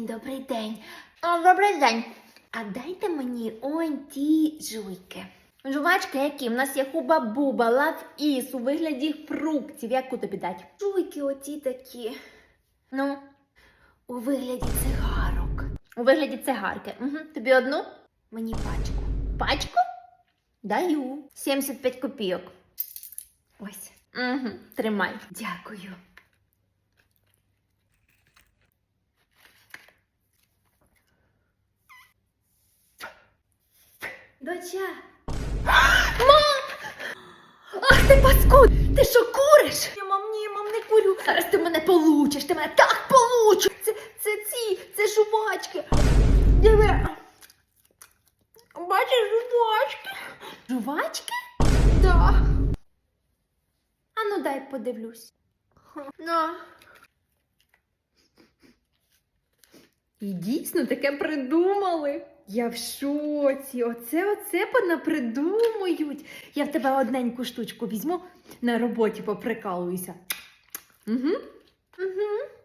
Всім добрий день. Добрий день. А дайте мені он ті жуйки. Жувачки які? В нас є хуба-буба, лав іс у вигляді фруктів. Яку тобі дати? Жуйки оті такі. Ну, у вигляді цигарок. У вигляді цигарки. Угу. Тобі одну? Мені пачку. Пачку? Даю. 75 копійок. Ось. Угу. Тримай. Дякую. Доча. Мам! Ах ти паскуд! Ти що куриш? Ні, мам, ні, мам, не курю. Зараз ти мене получиш, ти мене так получиш. Це, це ці, це жувачки. Диви. Бачиш жувачки? Жувачки? Да. А ну дай подивлюсь. На. І дійсно таке придумали. Я в шоці. Оце оце понапридумують. Я в тебе одненьку штучку візьму на роботі поприкалуюся. Угу. Угу.